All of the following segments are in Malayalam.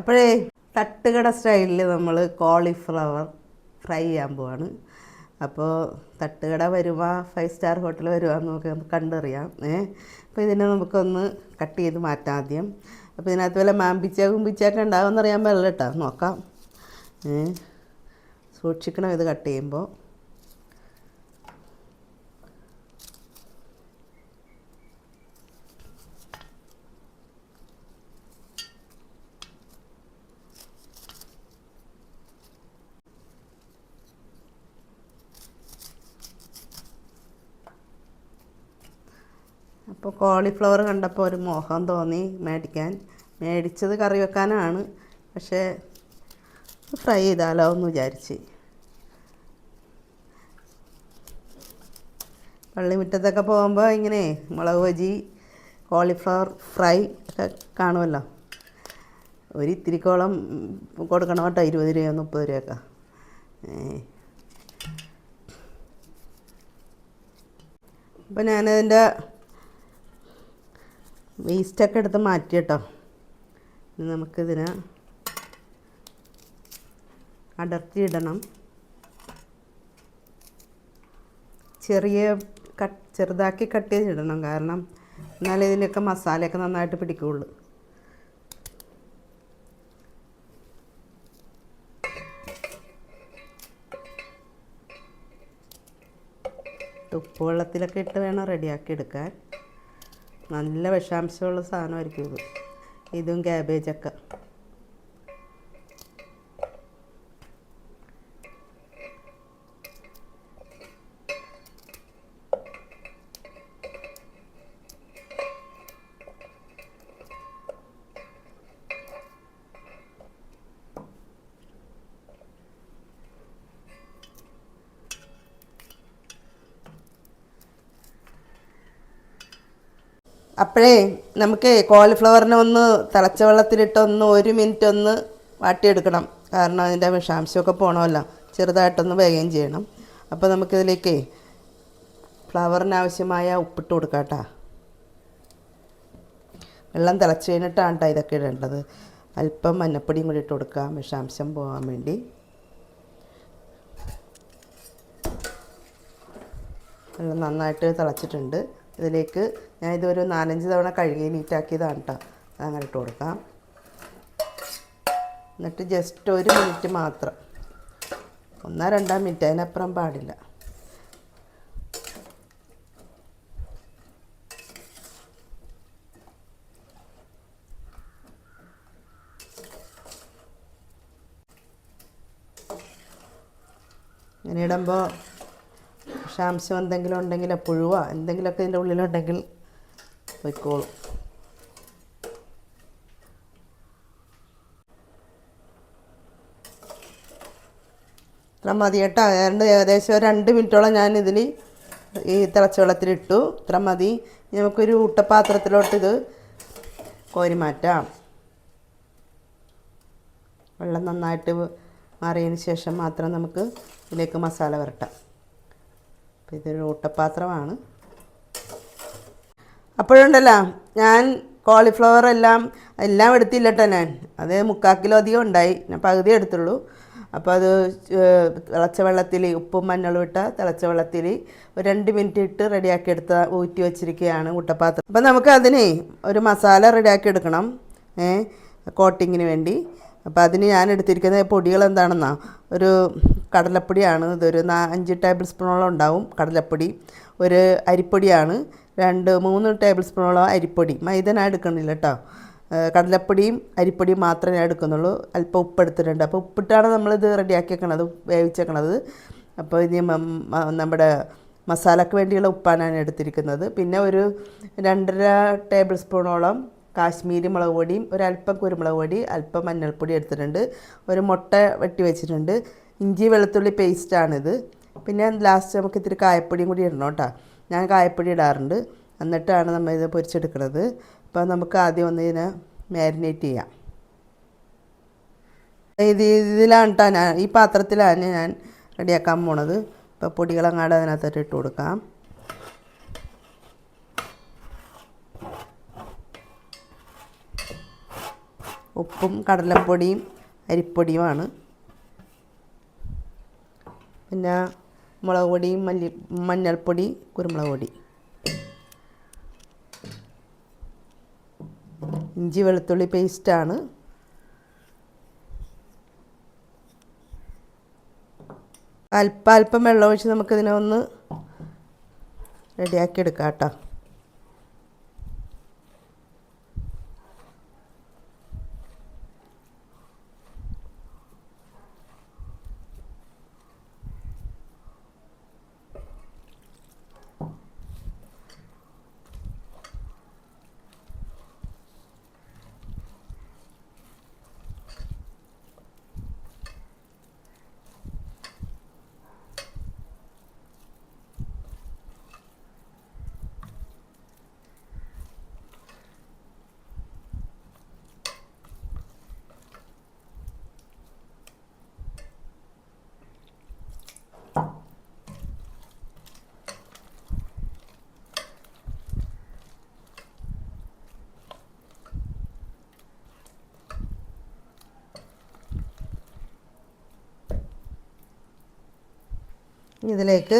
അപ്പോഴേ തട്ടുകട സ്റ്റൈലിൽ നമ്മൾ കോളിഫ്ലവർ ഫ്രൈ ചെയ്യാൻ പോവാണ്. അപ്പോൾ തട്ടുകട വരുവാ ഫൈവ് സ്റ്റാർ ഹോട്ടൽ വരുവാ നമുക്ക് കണ്ടറിയാം. ഏ? അപ്പോൾ ഇതിനെ നമുക്കൊന്ന് കട്ട് ചെയ്ത് മാറ്റാം ആദ്യം. അപ്പോൾ ഇതിനകത്ത് വല്ല മാമ്പിച്ച കുമ്പിച്ചൊക്കെ ഉണ്ടാകുമെന്ന് അറിയാൻ പാടില്ല കേട്ടോ. നോക്കാം. ഏ? സൂക്ഷിക്കണം ഇത് കട്ട് ചെയ്യുമ്പോൾ. അപ്പോൾ കോളിഫ്ലവർ കണ്ടപ്പോൾ ഒരു മോഹം തോന്നി മേടിക്കാൻ. മേടിച്ചത് കറി വെക്കാനാണ്. പക്ഷേ ഫ്രൈ ചെയ്താലോ എന്ന് വിചാരിച്ച്. പള്ളിമുറ്റത്തൊക്കെ പോകുമ്പോൾ ഇങ്ങനെ മുളക് ബജി കോളിഫ്ലവർ ഫ്രൈ ഒക്കെ കാണുമല്ലോ. ഒരു ഇത്തിരിക്കോളം കോളം കൊടുക്കണം കേട്ടോ ഇരുപത് രൂപയോ മുപ്പത് രൂപയൊക്കെ. അപ്പോൾ ഞാനതിന്റെ വേസ്റ്റൊക്കെ എടുത്ത് മാറ്റി കേട്ടോ നമുക്കിതിന് നമുക്കിതിനെ അടർത്തി ചെറിയ കട്ട് ചെറുതാക്കി കട്ട് ചെയ്തിടണം കാരണം എന്നാലേ ഇതിന്റെയൊക്കെ മസാലയൊക്കെ നന്നായിട്ട് പിടിക്കുകയുള്ളൂ ഉപ്പുവെള്ളത്തിലൊക്കെ ഇട്ട് വേണം റെഡിയാക്കി എടുക്കാൻ. നല്ല വിഷാംശമുള്ള സാധനമായിരിക്കും ഇത്. ഇതും ക്യാബേജൊക്കെ അപ്പോഴേ നമുക്ക് കോളിഫ്ലവറിനെ ഒന്ന് തിളച്ച വെള്ളത്തിലിട്ട് ഒന്ന് ഒരു മിനിറ്റ് ഒന്ന് വാട്ടിയെടുക്കണം. കാരണം അതിന്റെ വിഷാംശമൊക്കെ പോകണമല്ലോ ചെറുതായിട്ടൊന്ന് വേഗം ചെയ്യണം. അപ്പോൾ നമുക്കിതിലേക്ക് ഫ്ലവറിന് ആവശ്യമായ ഉപ്പിട്ട് കൊടുക്കാം കേട്ടോ. വെള്ളം തിളച്ച് കഴിഞ്ഞിട്ടാണ് കേട്ടോ ഇതൊക്കെ ഇടേണ്ടത്. അല്പം മഞ്ഞപ്പൊടിയും കൂടി ഇട്ട് കൊടുക്കാം. വിഷാംശം പോകാൻ വേണ്ടി. വെള്ളം നന്നായിട്ട് തിളച്ചിട്ടുണ്ട്. ഇതിലേക്ക് ഞാൻ ഇതൊരു നാലഞ്ച് തവണ കഴുകി നീറ്റാക്കിയതാണ് കേട്ടോ അങ്ങനെ ഇട്ട് കൊടുക്കാം. എന്നിട്ട് ജസ്റ്റ് ഒരു മിനിറ്റ് മാത്രം. ഒന്നോ രണ്ടാം മിനിറ്റ് അതിനപ്പുറം പാടില്ല. ഇങ്ങനെ ഇടുമ്പോൾ വിഷാംശം എന്തെങ്കിലും ഉണ്ടെങ്കിൽ പുഴുവോ എന്തെങ്കിലുമൊക്കെ ഇതിന്റെ ഉള്ളിലുണ്ടെങ്കിൽ പൊയ്ക്കോളും ഇത്ര മതി കേട്ടോ. രണ്ട് ഏകദേശം രണ്ട് മിനിറ്റോളം ഞാൻ ഇതിൽ ഈ തിളച്ച വെള്ളത്തിലിട്ടു ഇത്ര മതി. നമുക്കൊരു ഊട്ടപാത്രത്തിലോട്ട് ഇത് കോരി മാറ്റാം. വെള്ളം നന്നായിട്ട് മാറിയതിന് ശേഷം മാത്രം നമുക്ക് ഇതിലേക്ക് മസാല വരട്ടാം. അപ്പോൾ ഇതൊരു ഊട്ടപാത്രമാണ്. അപ്പോഴുണ്ടല്ലോ ഞാൻ കോളിഫ്ലവർ എല്ലാം എല്ലാം എടുത്തില്ല കേട്ടോ ഞാൻ. അത് മുക്കാൽ കിലോ അധികം ഉണ്ടായി. ഞാൻ പകുതി എടുത്തുള്ളൂ. അപ്പോൾ അത് തിളച്ച വെള്ളത്തിൽ ഉപ്പും മഞ്ഞളും ഇട്ട തിളച്ച വെള്ളത്തിൽ ഒരു രണ്ട് മിനിറ്റ് ഇട്ട് റെഡിയാക്കി എടുത്ത ഊറ്റി വെച്ചിരിക്കുകയാണ് മുട്ടപ്പാത്രം. അപ്പോൾ നമുക്ക് അതിന് ഒരു മസാല റെഡിയാക്കി എടുക്കണം കോട്ടിങ്ങിന് വേണ്ടി. അപ്പോൾ അതിന് ഞാൻ എടുത്തിരിക്കുന്ന പൊടികൾ എന്താണെന്നാ ഒരു കടലപ്പൊടിയാണ്. ഇതൊരു നാ അഞ്ച് ടേബിൾ സ്പൂണോളം ഉണ്ടാവും കടലപ്പൊടി. ഒരു അരിപ്പൊടിയാണ്. രണ്ട് മൂന്ന് ടേബിൾ സ്പൂണോളം അരിപ്പൊടി. മൈദ ഞാൻ എടുക്കണില്ല കേട്ടോ കടലപ്പൊടിയും അരിപ്പൊടിയും മാത്രമേ ഞാൻ എടുക്കുന്നുള്ളൂ. അല്പം ഉപ്പ് എടുത്തിട്ടുണ്ട്. അപ്പോൾ ഉപ്പിട്ടാണ് നമ്മളിത് റെഡിയാക്കി വെക്കണത് വേവിച്ചേക്കണത്. അപ്പോൾ ഇനി നമ്മുടെ മസാലയ്ക്ക് വേണ്ടിയുള്ള ഉപ്പാണ് ഞാൻ എടുത്തിരിക്കുന്നത്. പിന്നെ ഒരു രണ്ടര ടേബിൾ സ്പൂണോളം കാശ്മീരി മുളക് പൊടിയും ഒരല്പം കുരുമുളക് പൊടി അല്പം മഞ്ഞൾപ്പൊടി എടുത്തിട്ടുണ്ട്. ഒരു മുട്ട വെട്ടി വെച്ചിട്ടുണ്ട്. ഇഞ്ചി വെളുത്തുള്ളി പേസ്റ്റാണിത് പിന്നെ ലാസ്റ്റ് നമുക്ക് ഇത്തിരി കായപ്പൊടിയും കൂടി ഇടണം കേട്ടോ ഞാൻ കായപ്പൊടി ഇടാറുണ്ട്. എന്നിട്ടാണ് നമ്മൾ ഇത് പൊരിച്ചെടുക്കുന്നത്. അപ്പോൾ നമുക്ക് ആദ്യം ഒന്ന് ഇതിനെ മാരിനേറ്റ് ചെയ്യാം. ഇത് ഇതിലാണ് കേട്ടോ ഞാൻ ഈ പാത്രത്തിലാണ് ഞാൻ റെഡിയാക്കാൻ പോണത്. ഇപ്പോൾ പൊടികളങ്ങാട് അതിനകത്തോട്ട് ഇട്ട് കൊടുക്കാം. ഉപ്പും കടലപ്പൊടിയും അരിപ്പൊടിയുമാണ്. പിന്നെ മുളക് പൊടി മല്ലി മഞ്ഞൾപ്പൊടി കുരുമുളക് പൊടി. ഇഞ്ചി വെളുത്തുള്ളി പേസ്റ്റാണ് അല്പാൽപ്പം വെള്ളം ഒഴിച്ച് നമുക്കിതിനെ ഒന്ന് റെഡിയാക്കി എടുക്കാം കേട്ടോ. ഇതിലേക്ക്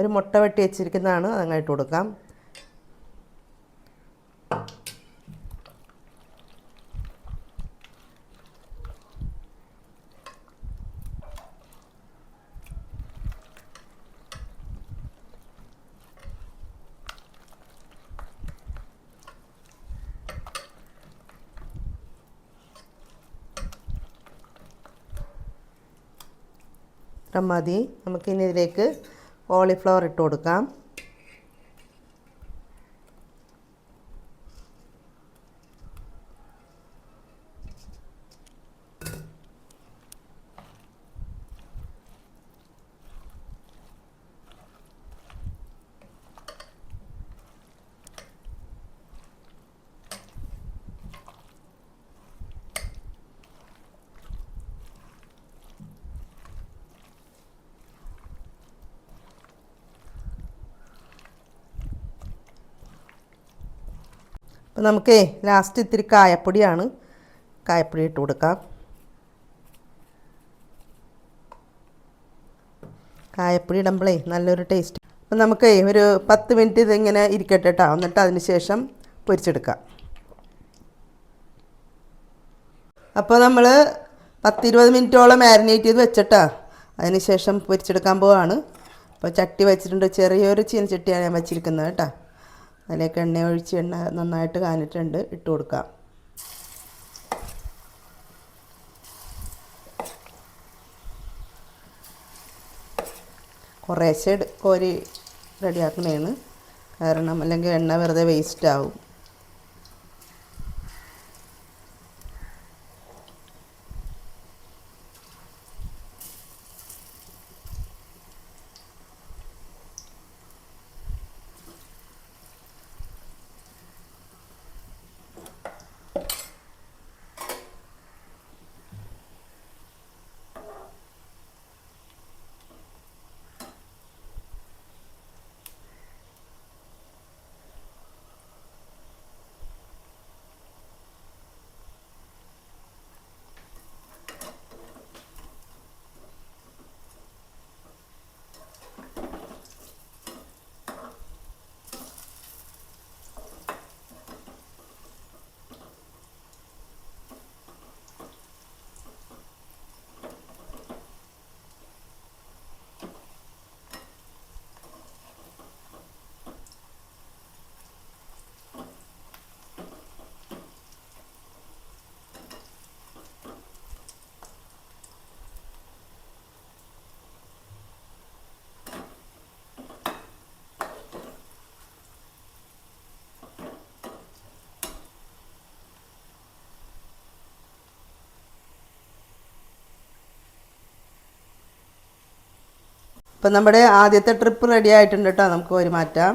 ഒരു മുട്ട വെട്ടി വെച്ചിരിക്കുന്നതാണ് അതങ്ങ് ഇട്ട് കൊടുക്കാം. മതി നമുക്കിനി ഇതിലേക്ക് കോളിഫ്ലവർ ഇട്ട് കൊടുക്കാം. അപ്പം നമുക്ക് ലാസ്റ്റ് ഇത്തിരി കായപ്പൊടിയാണ്. കായപ്പൊടി ഇട്ട് കൊടുക്കാം. കായപ്പൊടി ഇടുമ്പോഴേ നല്ലൊരു ടേസ്റ്റ് അപ്പം നമുക്ക് ഒരു പത്ത് മിനിറ്റ് ഇതിങ്ങനെ ഇരിക്കട്ടെ കേട്ടോ എന്നിട്ട് അതിന് ശേഷം പൊരിച്ചെടുക്കാം. അപ്പോൾ നമ്മൾ പത്തിരുപത് മിനിറ്റോളം മാരിനേറ്റ് ചെയ്ത് വെച്ചിട്ടാ അതിന് ശേഷം പൊരിച്ചെടുക്കാൻ പോവാണ്. അപ്പോൾ ചട്ടി വെച്ചിട്ടുണ്ട്. ചെറിയൊരു ചീനച്ചട്ടിയാണ് ഞാൻ വെച്ചിരിക്കുന്നത് കേട്ടോ അതിലേക്ക് എണ്ണ ഒഴിച്ച് എണ്ണ നന്നായിട്ട് കാഞ്ഞിട്ടുണ്ട് ഇട്ട് കൊടുക്കാം. കുറേശ്ശെ കോരി റെഡിയാക്കണേണ് കാരണം അല്ലെങ്കിൽ എണ്ണ വെറുതെ വേസ്റ്റ് ആവും. ഇപ്പം നമ്മുടെ ആദ്യത്തെ ട്രിപ്പ് റെഡി ആയിട്ടുണ്ട് കേട്ടോ നമുക്ക് ഒരു മാറ്റാം.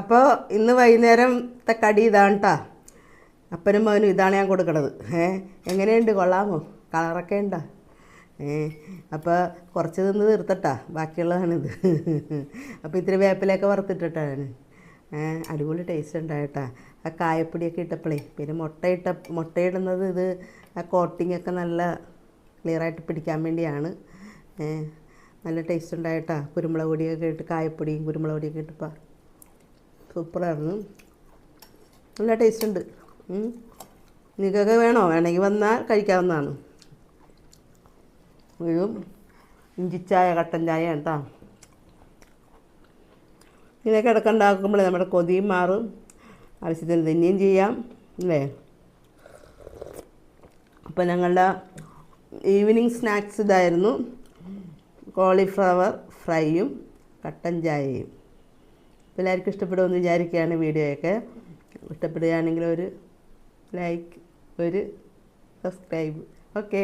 അപ്പോൾ ഇന്ന് വൈകുന്നേരത്തെ കടി ഇതാണ് കേട്ടോ അപ്പനും മകനും ഇതാണ് ഞാൻ കൊടുക്കണത്. ഏ എങ്ങനെയുണ്ട്? കൊള്ളാമോ? കളറൊക്കെ ഉണ്ടോ? ഏ അപ്പോൾ കുറച്ച് തിന്ന് തീർത്തട്ടാ ബാക്കിയുള്ളതാണിത്. അപ്പോൾ ഇത്തിരി വേപ്പിലൊക്കെ വറുത്തിട്ടിട്ടാണ് അടിപൊളി ടേസ്റ്റ് ഉണ്ടായിട്ടാ. ആ കായപ്പൊടിയൊക്കെ ഇട്ടപ്പോഴേ പിന്നെ മുട്ടയിട്ട മുട്ടയിടുന്നത് ഇത് ആ കോട്ടിങ്ങൊക്കെ നല്ല ക്ലിയറായിട്ട് പിടിക്കാൻ വേണ്ടിയാണ്. നല്ല ടേസ്റ്റ് ഉണ്ടായിട്ടാ. കുരുമുളക് പൊടിയൊക്കെ ഇട്ട് കായപ്പൊടിയും കുരുമുളക് പൊടിയൊക്കെ ഇട്ടപ്പോൾ സൂപ്പറായിരുന്നു. നല്ല ടേസ്റ്റ് ഉണ്ട്. നിങ്ങൾക്കൊക്കെ വേണോ? വേണമെങ്കിൽ വന്നാൽ കഴിക്കാവുന്നതാണ്. ഒരു ഇഞ്ചിച്ചായ കട്ടൻ ചായ കേട്ടോ ഇങ്ങനെയൊക്കെ ഇടയ്ക്ക് ഉണ്ടാക്കുമ്പോൾ നമ്മുടെ കൊതിയും മാറും. ആവശ്യത്തിന് തിന്നുകയും ചെയ്യാം അല്ലേ? അപ്പോൾ ഞങ്ങളുടെ ഈവനിങ് സ്നാക്സ് ഇതായിരുന്നു. കോളിഫ്ലവർ ഫ്രൈയും കട്ടൻ ചായയും. എല്ലാവർക്കും ഇഷ്ടപ്പെടുമെന്ന് വിചാരിക്കുകയാണ് വീഡിയോയൊക്കെ. ഇഷ്ടപ്പെടുകയാണെങ്കിൽ ഒരു ലൈക്ക് ഒരു സബ്സ്ക്രൈബ് ഓക്കെ